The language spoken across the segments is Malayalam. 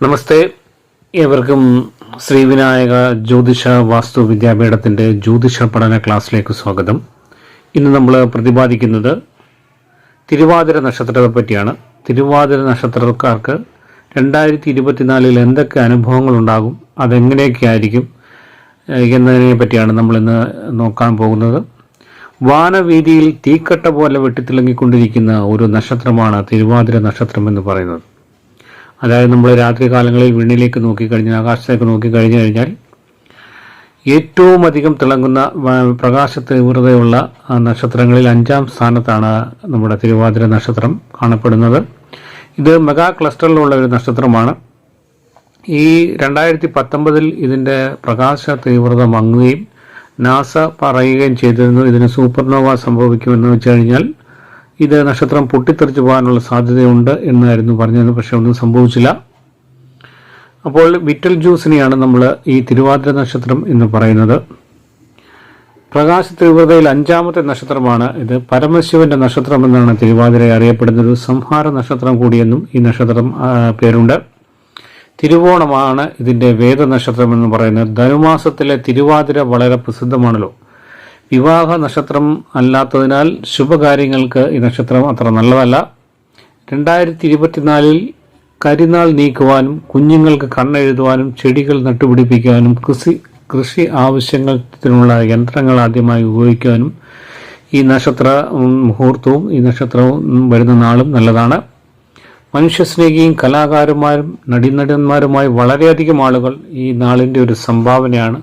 നമസ്തേ. ഏവർക്കും ശ്രീ വിനായക ജ്യോതിഷ വാസ്തു വിദ്യാപീഠത്തിന്റെ ജ്യോതിഷ പഠന ക്ലാസ്സിലേക്ക് സ്വാഗതം. ഇന്ന് നമ്മൾ പ്രതിപാദിക്കുന്നത് തിരുവാതിര നക്ഷത്രത്തെ പറ്റിയാണ്. തിരുവാതിര നക്ഷത്രക്കാർക്ക് രണ്ടായിരത്തി ഇരുപത്തിനാലിൽ എന്തൊക്കെ അനുഭവങ്ങൾ ഉണ്ടാകും അതെങ്ങനെയൊക്കെ ആയിരിക്കും എന്നതിനെ പറ്റിയാണ് നമ്മൾ ഇന്ന് നോക്കാൻ പോകുന്നത്. വാനവീതിയിൽ തീക്കട്ട പോലെ വെട്ടിത്തിളങ്ങിക്കൊണ്ടിരിക്കുന്ന ഒരു നക്ഷത്രമാണ് തിരുവാതിര നക്ഷത്രം എന്ന് പറയുന്നത്. അതായത് നമ്മൾ രാത്രി കാലങ്ങളിൽ വിണ്ണിലേക്ക് നോക്കിക്കഴിഞ്ഞാൽ ആകാശത്തേക്ക് നോക്കിക്കഴിഞ്ഞു കഴിഞ്ഞാൽ ഏറ്റവും അധികം തിളങ്ങുന്ന പ്രകാശ തീവ്രതയുള്ള നക്ഷത്രങ്ങളിൽ അഞ്ചാം സ്ഥാനത്താണ് നമ്മുടെ തിരുവാതിര നക്ഷത്രം കാണപ്പെടുന്നത്. ഇത് മെഗാ ക്ലസ്റ്ററിലുള്ള ഒരു നക്ഷത്രമാണ്. ഈ രണ്ടായിരത്തി പത്തൊമ്പതിൽ ഇതിന്റെ പ്രകാശ തീവ്രത മങ്ങുകയും നാസ പറയുകയും ചെയ്തിരുന്നു. ഇതിന് സൂപ്പർനോവ സംഭവിക്കുമെന്ന് വെച്ച് കഴിഞ്ഞാൽ ഇത് നക്ഷത്രം പൊട്ടിത്തെറിച്ചു പോകാനുള്ള സാധ്യതയുണ്ട് എന്നായിരുന്നു പറഞ്ഞത് പക്ഷെ ഒന്നും സംഭവിച്ചില്ല. അപ്പോൾ വിറ്റൽ ജ്യൂസിനെയാണ് നമ്മൾ ഈ തിരുവാതിര നക്ഷത്രം എന്ന് പറയുന്നത്. പ്രകാശ തീവ്രതയിൽ അഞ്ചാമത്തെ നക്ഷത്രമാണ് ഇത്. പരമശിവന്റെ നക്ഷത്രം എന്നാണ് തിരുവാതിര അറിയപ്പെടുന്ന ഒരു സംഹാര നക്ഷത്രം കൂടിയെന്നും ഈ നക്ഷത്രം പേരുണ്ട്. തിരുവോണമാണ് ഇതിന്റെ വേദനക്ഷത്രം എന്ന് പറയുന്നത്. ധനുമാസത്തിലെ തിരുവാതിര വളരെ പ്രസിദ്ധമാണല്ലോ. വിവാഹ നക്ഷത്രം അല്ലാത്തതിനാൽ ശുഭകാര്യങ്ങൾക്ക് ഈ നക്ഷത്രം അത്ര നല്ലതല്ല. രണ്ടായിരത്തി ഇരുപത്തിനാലിൽ കരിനാൾ നീക്കുവാനും കുഞ്ഞുങ്ങൾക്ക് കണ്ണെഴുതുവാനും ചെടികൾ നട്ടുപിടിപ്പിക്കുവാനും കൃഷി കൃഷി ആവശ്യങ്ങൾക്കുള്ള യന്ത്രങ്ങൾ ആദ്യമായി ഉപയോഗിക്കുവാനും ഈ നക്ഷത്ര മുഹൂർത്തവും ഈ നക്ഷത്രവും വരുന്ന നാളും നല്ലതാണ്. മനുഷ്യസ്നേഹിയും കലാകാരന്മാരും നടീനടന്മാരുമായി വളരെയധികം ആളുകൾ ഈ നാളിന്റെ ഒരു സംഭാവനയാണ്.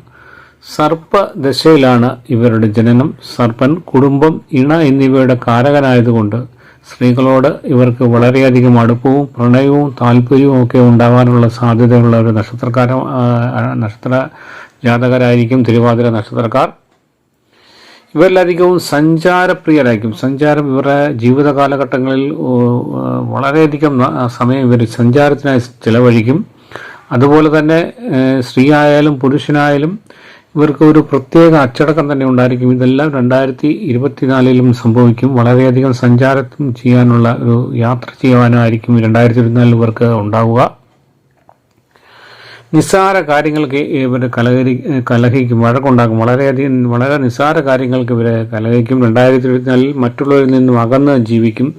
സർപ്പ ദശയിലാണ് ഇവരുടെ ജനനം. സർപ്പൻ കുടുംബം ഇണ എന്നിവയുടെ കാരകനായതുകൊണ്ട് സ്ത്രീകളോട് ഇവർക്ക് വളരെയധികം അടുപ്പവും പ്രണയവും താല്പര്യവും ഒക്കെ ഉണ്ടാകാനുള്ള സാധ്യതയുള്ള ഒരു നക്ഷത്രക്കാര നക്ഷത്ര ജാതകരായിരിക്കും തിരുവാതിര നക്ഷത്രക്കാർ. ഇവരിലധികവും സഞ്ചാരപ്രിയരായിരിക്കും. സഞ്ചാരം ഇവരുടെ ജീവിത കാലഘട്ടങ്ങളിൽ വളരെയധികം സമയം ഇവർ സഞ്ചാരത്തിനായി ചിലവഴിക്കും. അതുപോലെ തന്നെ സ്ത്രീ ആയാലും പുരുഷനായാലും ഇവർക്ക് ഒരു പ്രത്യേക അച്ചടക്കം തന്നെ ഉണ്ടായിരിക്കും. ഇതെല്ലാം രണ്ടായിരത്തി ഇരുപത്തിനാലിലും സംഭവിക്കും. വളരെയധികം സഞ്ചാരം ചെയ്യാനുള്ള ഒരു യാത്ര ചെയ്യുവാനായിരിക്കും രണ്ടായിരത്തി ഇരുപത്തിനാലിൽ ഇവർക്ക് ഉണ്ടാവുക. നിസ്സാര കാര്യങ്ങൾക്ക് ഇവർ കലഹരി കലഹിക്കും വഴക്കുണ്ടാക്കും. വളരെയധികം വളരെ നിസ്സാര കാര്യങ്ങൾക്ക് ഇവരെ കലഹിക്കും. രണ്ടായിരത്തി ഇരുപത്തിനാലിൽ മറ്റുള്ളവരിൽ നിന്നും അകന്ന് ജീവിക്കും.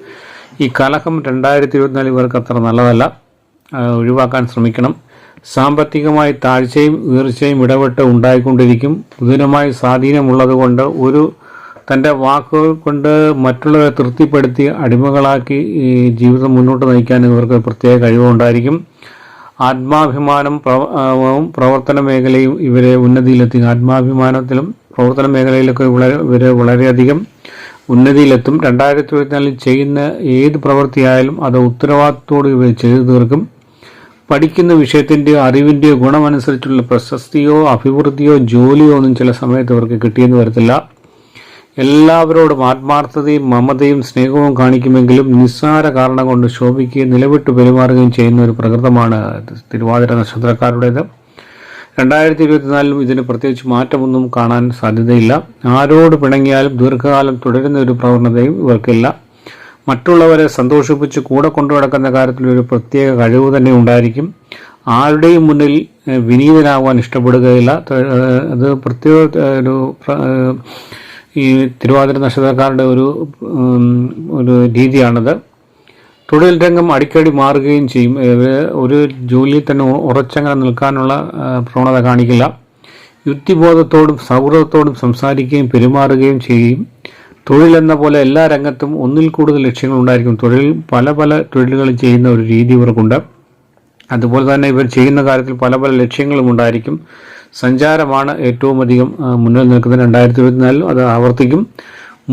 ഈ കലഹം രണ്ടായിരത്തി ഇരുപത്തിനാലിൽ ഇവർക്ക് അത്ര നല്ലതല്ല. ഒഴിവാക്കാൻ ശ്രമിക്കണം. സാമ്പത്തികമായി താഴ്ചയും ഉയർച്ചയും ഇടപെട്ട് ഉണ്ടായിക്കൊണ്ടിരിക്കും. ബുധനുമായി സ്വാധീനമുള്ളത് കൊണ്ട് ഒരു തന്റെ വാക്കുകൾ കൊണ്ട് മറ്റുള്ളവരെ തൃപ്തിപ്പെടുത്തി അടിമകളാക്കി ഈ ജീവിതം മുന്നോട്ട് നയിക്കാൻ ഇവർക്ക് പ്രത്യേക കഴിവുണ്ടായിരിക്കും. ആത്മാഭിമാനം പ്രവ- പ്രവർത്തന മേഖലയും ഇവരെ ഉന്നതിയിലെത്തി. ആത്മാഭിമാനത്തിലും പ്രവർത്തന മേഖലയിലൊക്കെ വളരെ ഇവരെ വളരെയധികം ഉന്നതിയിലെത്തും. രണ്ടായിരത്തി ഇരുപത്തിനാലിൽ ചെയ്യുന്ന ഏത് പ്രവൃത്തിയായാലും അത് ഉത്തരവാദിത്തോട് ഇവർ ചെയ്തു തീർക്കും. പഠിക്കുന്ന വിഷയത്തിന്റെയോ അറിവിന്റെയോ ഗുണമനുസരിച്ചുള്ള പ്രശസ്തിയോ അഭിവൃദ്ധിയോ ജോലിയോ ഒന്നും ചില സമയത്ത് ഇവർക്ക് കിട്ടിയെന്ന് വരത്തില്ല. എല്ലാവരോടും ആത്മാർത്ഥതയും മമതയും സ്നേഹവും കാണിക്കുമെങ്കിലും നിസ്സാര കാരണം കൊണ്ട് ശോഭിക്കുകയും നിലവിട്ട് പെരുമാറുകയും ചെയ്യുന്ന ഒരു പ്രകൃതമാണ് തിരുവാതിര നക്ഷത്രക്കാരുടേത്. രണ്ടായിരത്തി ഇരുപത്തിനാലിലും ഇതിന് പ്രത്യേകിച്ച് മാറ്റമൊന്നും കാണാൻ സാധ്യതയില്ല. ആരോട് പിണങ്ങിയാലും ദീർഘകാലം തുടരുന്ന ഒരു പ്രവണതയും ഇവർക്കില്ല. മറ്റുള്ളവരെ സന്തോഷിപ്പിച്ച് കൂടെ കൊണ്ടു നടക്കുന്ന കാര്യത്തിൽ ഒരു പ്രത്യേക കഴിവ് തന്നെ ഉണ്ടായിരിക്കും. ആരുടെയും മുന്നിൽ വിനീതനാകാൻ ഇഷ്ടപ്പെടുകയില്ല. അത് പ്രത്യേക ഒരു ഈ തിരുവാതിര നക്ഷത്രക്കാരുടെ ഒരു ഒരു രീതിയാണത്. തൊഴിൽ രംഗം അടിക്കടി മാറുകയും ചെയ്യും. ഒരു ജോലിയിൽ തന്നെ ഉറച്ചങ്ങനെ നിൽക്കാനുള്ള പ്രവണത കാണിക്കില്ല. യുക്തിബോധത്തോടും സൗഹൃദത്തോടും സംസാരിക്കുകയും പെരുമാറുകയും ചെയ്യും. തൊഴിൽ എന്ന പോലെ എല്ലാ രംഗത്തും ഒന്നിൽ കൂടുതൽ ലക്ഷ്യങ്ങൾ ഉണ്ടായിരിക്കും. തൊഴിൽ പല പല തൊഴിലുകൾ ചെയ്യുന്ന ഒരു രീതി ഇവർക്കുണ്ട്. അതുപോലെ തന്നെ ഇവർ ചെയ്യുന്ന കാര്യത്തിൽ പല പല ലക്ഷ്യങ്ങളും ഉണ്ടായിരിക്കും. സഞ്ചാരമാണ് ഏറ്റവും അധികം മുന്നിൽ നിൽക്കുന്നത്. രണ്ടായിരത്തി ഇരുപത്തിനാലിലും അത് ആവർത്തിക്കും.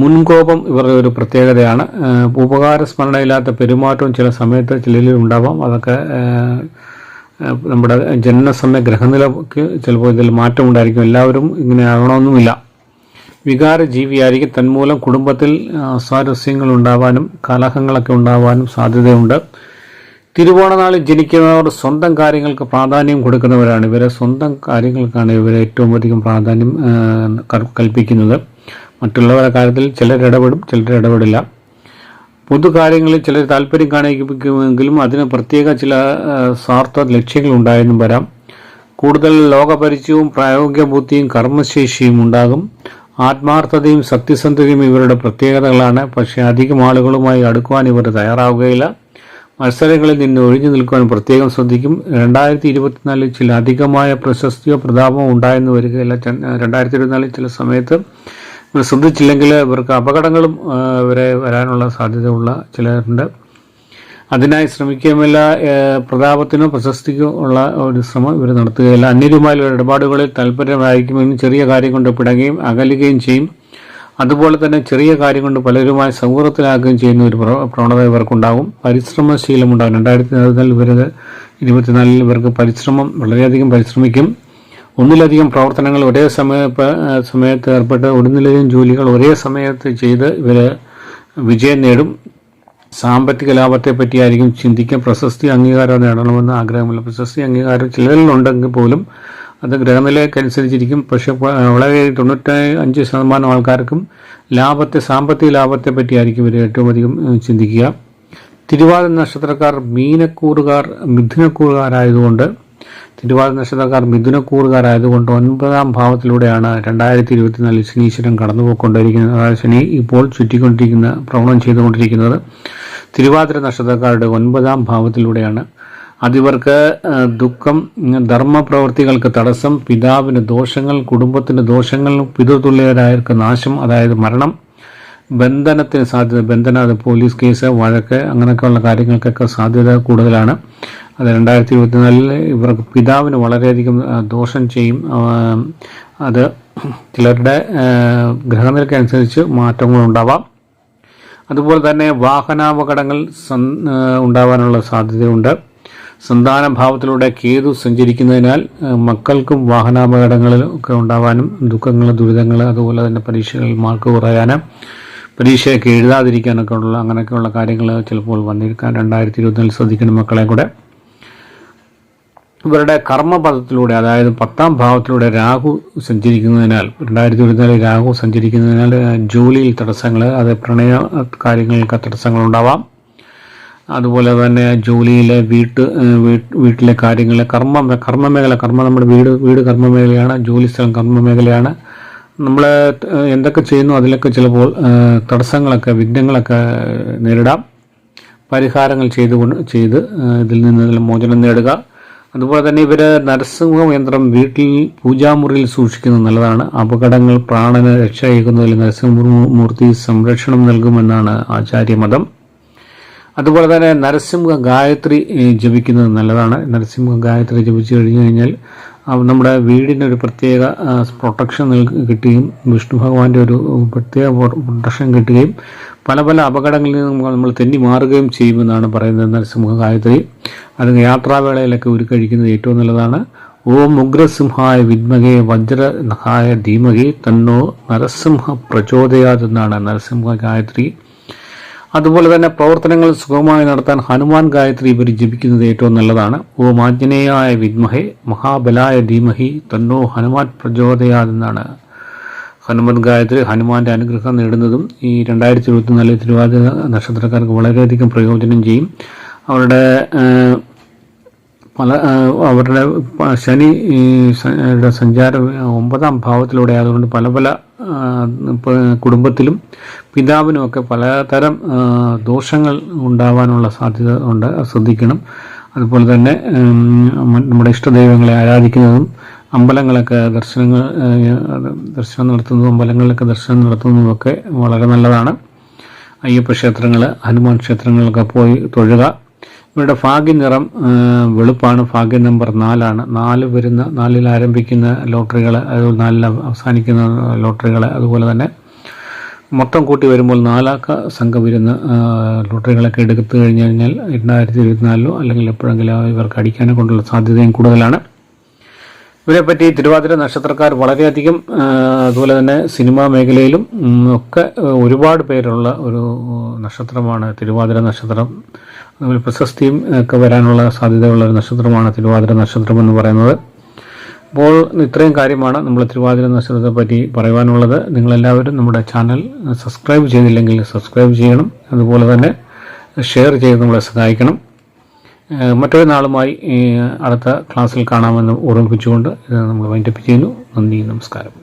മുൻകോപം ഇവരുടെ ഒരു പ്രത്യേകതയാണ്. ഉപകാര സ്മരണയില്ലാത്ത പെരുമാറ്റവും ചില സമയത്ത് ചിലരിൽ ഉണ്ടാവാം. അതൊക്കെ നമ്മുടെ ജനന നമ്മുടെ ജനനസമയ ഗ്രഹനിലക്ക് ചിലപ്പോൾ ഇതിൽ മാറ്റമുണ്ടായിരിക്കും. എല്ലാവരും ഇങ്ങനെ ആകണമെന്നുമില്ല. വികാര ജീവിയായിരിക്കും തന്മൂലം കുടുംബത്തിൽ സ്വാരസ്യങ്ങൾ ഉണ്ടാവാനും കലഹങ്ങളൊക്കെ ഉണ്ടാവാനും സാധ്യതയുണ്ട്. തിരുവോണനാളിൽ ജനിക്കുന്നവർ സ്വന്തം കാര്യങ്ങൾക്ക് പ്രാധാന്യം കൊടുക്കുന്നവരാണ് ഇവരെ. സ്വന്തം കാര്യങ്ങൾക്കാണ് ഇവരെ ഏറ്റവും അധികം പ്രാധാന്യം കൽപ്പിക്കുന്നത്. മറ്റുള്ളവരുടെ കാര്യത്തിൽ ചിലർ ഇടപെടും ചിലർ ഇടപെടില്ല. പൊതുകാര്യങ്ങളിൽ ചിലർ താല്പര്യം കാണിക്കുമെങ്കിലും അതിന് പ്രത്യേക ചില സ്വാർത്ഥ ലക്ഷ്യങ്ങൾ ഉണ്ടായെന്നും വരാം. കൂടുതൽ ലോകപരിചയവും പ്രായോഗിക ബുദ്ധിയും കർമ്മശേഷിയും ഉണ്ടാകും. ആത്മാർത്ഥതയും സത്യസന്ധതയും ഇവരുടെ പ്രത്യേകതകളാണ്. പക്ഷേ അധികം ആളുകളുമായി അടുക്കുവാൻ ഇവർ തയ്യാറാവുകയില്ല. മത്സരങ്ങളിൽ നിന്ന് ഒഴിഞ്ഞു നിൽക്കുവാൻ പ്രത്യേകം ശ്രദ്ധിക്കും. രണ്ടായിരത്തി ഇരുപത്തിനാലിൽ ചില അധികമായ പ്രശസ്തിയോ പ്രതാപമോ ഉണ്ടായെന്ന് വരികയില്ല. രണ്ടായിരത്തി ഇരുപത്തിനാലിൽ ചില സമയത്ത് ശ്രദ്ധിച്ചില്ലെങ്കിൽ ഇവർക്ക് അപകടങ്ങളും വരെ വരാനുള്ള സാധ്യതയുള്ള ചിലരുണ്ട്. അതിനായി ശ്രമിക്കുകയുമില്ല പ്രതാപത്തിനോ പ്രശസ്തിക്കോ ഉള്ള ഒരു ശ്രമം ഇവർ നടത്തുകയില്ല. അന്യരുമായുള്ള ഇടപാടുകളിൽ താല്പര്യമായിരിക്കുമെങ്കിലും ചെറിയ കാര്യം കൊണ്ട് പിടങ്ങുകയും അകലുകയും ചെയ്യും. അതുപോലെ തന്നെ ചെറിയ കാര്യം കൊണ്ട് പലരുമായി സൗഹൃദത്തിലാക്കുകയും ചെയ്യുന്ന ഒരു പ്രവ- പ്രവണത ഇവർക്കുണ്ടാകും. പരിശ്രമശീലമുണ്ടാകും രണ്ടായിരത്തി ഇരുപത്തിനാലിൽ ഇവർ ഇരുപത്തിനാലിൽ ഇവർക്ക് പരിശ്രമം വളരെയധികം പരിശ്രമിക്കും. ഒന്നിലധികം പ്രവർത്തനങ്ങൾ ഒരേ സമയ സമയത്ത് ഏർപ്പെട്ട് ഒന്നിലധികം ജോലികൾ ഒരേ സമയത്ത് ചെയ്ത് ഇവർ വിജയം നേടും. സാമ്പത്തിക ലാഭത്തെ പറ്റിയായിരിക്കും ചിന്തിക്കാൻ പ്രശസ്തി അംഗീകാരം നേടണമെന്ന് ആഗ്രഹമില്ല പ്രശസ്തി അംഗീകാരം ചിലരിലുണ്ടെങ്കിൽ പോലും അത് ഗ്രഹനിലയ്ക്കനുസരിച്ചിരിക്കും. പക്ഷെ വളരെ തൊണ്ണൂറ്റി അഞ്ച് ശതമാനം ആൾക്കാർക്കും ലാഭത്തെ സാമ്പത്തിക ലാഭത്തെ പറ്റിയായിരിക്കും ഇവർ ഏറ്റവും അധികം ചിന്തിക്കുക. തിരുവാതിര നക്ഷത്രക്കാർ മീനക്കൂറുകാർ മിഥുനക്കൂറുകാരായതുകൊണ്ട് തിരുവാതിര നക്ഷത്രക്കാർ മിഥുനക്കൂറുകാരായതുകൊണ്ട് ഒൻപതാം ഭാവത്തിലൂടെയാണ് രണ്ടായിരത്തി ഇരുപത്തിനാലിൽ ശനീശ്വരൻ കടന്നുപോയിക്കൊണ്ടിരിക്കുന്നത്. അതായത് ശനി ഇപ്പോൾ ചുറ്റിക്കൊണ്ടിരിക്കുന്ന ഭ്രമണം ചെയ്തുകൊണ്ടിരിക്കുന്നത്. തിരുവാതിര നക്ഷത്രക്കാരുടെ ഒൻപതാം ഭാവത്തിലൂടെയാണ്. അതിവർക്ക് ദുഃഖം ധർമ്മപ്രവൃത്തികൾക്ക് തടസ്സം പിതാവിന് ദോഷങ്ങൾ കുടുംബത്തിന് ദോഷങ്ങൾ പിതൃതുല്യരായവർക്ക് നാശം അതായത് മരണം ബന്ധനത്തിന് സാധ്യത ബന്ധന അത് പോലീസ് കേസ് വഴക്ക് അങ്ങനെയൊക്കെയുള്ള കാര്യങ്ങൾക്കൊക്കെ സാധ്യത കൂടുതലാണ്. അത് രണ്ടായിരത്തി ഇരുപത്തിനാലിൽ ഇവർക്ക് പിതാവിന് വളരെയധികം ദോഷം ചെയ്യും. അത് ചിലരുടെ ഗ്രഹനിലക്കനുസരിച്ച് മാറ്റങ്ങളുണ്ടാവാം. അതുപോലെ തന്നെ വാഹനാപകടങ്ങൾ ഉണ്ടാവാനുള്ള സാധ്യതയുണ്ട്. സന്താന ഭാവത്തിലൂടെ കേതു സഞ്ചരിക്കുന്നതിനാൽ മക്കൾക്കും വാഹനാപകടങ്ങളിൽ ഒക്കെ ഉണ്ടാവാനും ദുഃഖങ്ങൾ ദുരിതങ്ങൾ അതുപോലെ തന്നെ പരീക്ഷകളിൽ മാർക്ക് കുറയാനും പരീക്ഷയൊക്കെ എഴുതാതിരിക്കാനൊക്കെ ഉള്ള അങ്ങനെയൊക്കെയുള്ള കാര്യങ്ങൾ ചിലപ്പോൾ വന്നിരിക്കാൻ രണ്ടായിരത്തി ഇരുപത്തിനാലിൽ ശ്രദ്ധിക്കണം മക്കളെ കൂടെ. ഇവരുടെ കർമ്മപഥത്തിലൂടെ അതായത് പത്താം ഭാവത്തിലൂടെ രാഹു സഞ്ചരിക്കുന്നതിനാൽ രണ്ടായിരത്തി ഇരുപത്തിനാലിൽ രാഹു സഞ്ചരിക്കുന്നതിനാൽ ജോലിയിൽ തടസ്സങ്ങൾ അത് പ്രണയ കാര്യങ്ങൾക്ക് തടസ്സങ്ങൾ ഉണ്ടാവാം അതുപോലെ തന്നെ ജോലിയിലെ വീട്ട് വീട്ടിലെ കാര്യങ്ങൾ കർമ്മ കർമ്മമേഖല കർമ്മ നമ്മുടെ വീട് വീട് കർമ്മമേഖലയാണ് ജോലി സ്ഥലം കർമ്മമേഖലയാണ്. നമ്മൾ എന്തൊക്കെ ചെയ്യുന്നു അതിലൊക്കെ ചിലപ്പോൾ തടസ്സങ്ങളൊക്കെ വിഘ്നങ്ങളൊക്കെ നേരിടാം. പരിഹാരങ്ങൾ ചെയ്തുകൊണ്ട് ചെയ്ത് ഇതിൽ നിന്ന് മോചനം നേടുക. അതുപോലെ തന്നെ ഇവർ നരസിംഹ യന്ത്രം വീട്ടിൽ പൂജാമുറിയിൽ സൂക്ഷിക്കുന്നത് നല്ലതാണ്. അപകടങ്ങൾ പ്രാണന് രക്ഷയേക്കുന്നതിൽ നരസിംഹമൂർത്തി സംരക്ഷണം നൽകുമെന്നാണ് ആചാര്യമതം. അതുപോലെ തന്നെ നരസിംഹ ഗായത്രി ജപിക്കുന്നത് നല്ലതാണ്. നരസിംഹ ഗായത്രി ജപിച്ചു കഴിഞ്ഞു കഴിഞ്ഞാൽ നമ്മുടെ വീടിനൊരു പ്രത്യേക പ്രൊട്ടക്ഷൻ കിട്ടുകയും വിഷ്ണു ഭഗവാന്റെ ഒരു പ്രത്യേക പ്രൊട്ടക്ഷൻ കിട്ടുകയും പല പല അപകടങ്ങളിൽ നിന്ന് നമ്മൾ തെന്നി മാറുകയും ചെയ്യുമെന്നാണ് പറയുന്നത് നരസിംഹ ഗായത്രി. അല്ലെങ്കിൽ യാത്രാവേളയിലൊക്കെ ഉരുക്കഴിക്കുന്നത് ഏറ്റവും നല്ലതാണ്. ഓം ഉഗ്രസിംഹായ വിദ്മകേ വജ്രനഹായ ധീമകേ തന്നോ നരസിംഹ പ്രചോദയാതെന്നാണ് നരസിംഹ ഗായത്രി. അതുപോലെ തന്നെ പ്രവർത്തനങ്ങൾ സുഗമമായി നടത്താൻ ഹനുമാൻ ഗായത്രി ഇവർ ജപിക്കുന്നത് ഏറ്റവും നല്ലതാണ്. ഓം ആഞ്ജനേയായ വിദ്മഹേ മഹാബലായ ധീമഹി തന്നോ ഹനുമാൻ പ്രചോദയാതെന്നാണ് ഹനുമത് ഗായത്രി ഹനുമാന്റെ അനുഗ്രഹം നേടുന്നതും ഈ രണ്ടായിരത്തി ഇരുപത്തിനാലിൽ തിരുവാതിര നക്ഷത്രക്കാർക്ക് വളരെയധികം പ്രയോജനം ചെയ്യും. അവരുടെ പല അവരുടെ ശനി സഞ്ചാരം ഒമ്പതാം ഭാവത്തിലൂടെ ആയതുകൊണ്ട് പല പല കുടുംബത്തിലും പിതാവിനുമൊക്കെ പലതരം ദോഷങ്ങൾ ഉണ്ടാവാനുള്ള സാധ്യത ഉണ്ട്. ശ്രദ്ധിക്കണം. അതുപോലെ തന്നെ നമ്മുടെ ഇഷ്ടദൈവങ്ങളെ ആരാധിക്കുന്നതും അമ്പലങ്ങളൊക്കെ ദർശനങ്ങൾ ദർശനം നടത്തുന്നതും അമ്പലങ്ങളിലൊക്കെ ദർശനം നടത്തുന്നതുമൊക്കെ വളരെ നല്ലതാണ്. അയ്യപ്പ ക്ഷേത്രങ്ങൾ ഹനുമാൻ ക്ഷേത്രങ്ങളിലൊക്കെ പോയി തൊഴുക. ഇവരുടെ ഭാഗ്യ നിറം വെളുപ്പാണ് ഭാഗ്യ നമ്പർ നാലാണ്. നാല് വരുന്ന നാലിൽ ആരംഭിക്കുന്ന ലോട്ടറികൾ അതുപോലെ നാലിൽ അവസാനിക്കുന്ന ലോട്ടറികൾ അതുപോലെ തന്നെ. മൊത്തം കൂട്ടി വരുമ്പോൾ നാലാക്ക സംഘം വരുന്ന ലോട്ടറികളൊക്കെ എടുത്തു കഴിഞ്ഞു കഴിഞ്ഞാൽ രണ്ടായിരത്തി ഇരുപത്തിനാലിലോ അല്ലെങ്കിൽ എപ്പോഴെങ്കിലും ഇവർക്ക് അടിക്കാനെ കൊണ്ടുള്ള സാധ്യതയും കൂടുതലാണ്. ഇവരെപ്പറ്റി തിരുവാതിര നക്ഷത്രക്കാർ വളരെയധികം അതുപോലെ തന്നെ സിനിമാ മേഖലയിലും ഒക്കെ ഒരുപാട് പേരുള്ള ഒരു നക്ഷത്രമാണ് തിരുവാതിര നക്ഷത്രം. അതുപോലെ പ്രശസ്തിയും ഒക്കെ വരാനുള്ള സാധ്യതയുള്ള ഒരു നക്ഷത്രമാണ് തിരുവാതിര നക്ഷത്രം എന്ന് പറയുന്നത്. അപ്പോൾ ഇത്രയും കാര്യമാണ് നമ്മൾ തിരുവാതിര നക്ഷത്രത്തെ പറ്റി പറയുവാനുള്ളത്. നിങ്ങളെല്ലാവരും നമ്മുടെ ചാനൽ സബ്സ്ക്രൈബ് ചെയ്തില്ലെങ്കിൽ സബ്സ്ക്രൈബ് ചെയ്യണം. അതുപോലെ തന്നെ ഷെയർ ചെയ്ത് നമ്മളെ സഹായിക്കണം. മറ്റൊരു നാളുമായി അടുത്ത ക്ലാസ്സിൽ കാണാമെന്ന് ഓർമ്മിപ്പിച്ചുകൊണ്ട് ഇത് നമ്മൾ വൈൻഡപ്പ് ചെയ്യുന്നു. നന്ദി നമസ്കാരം.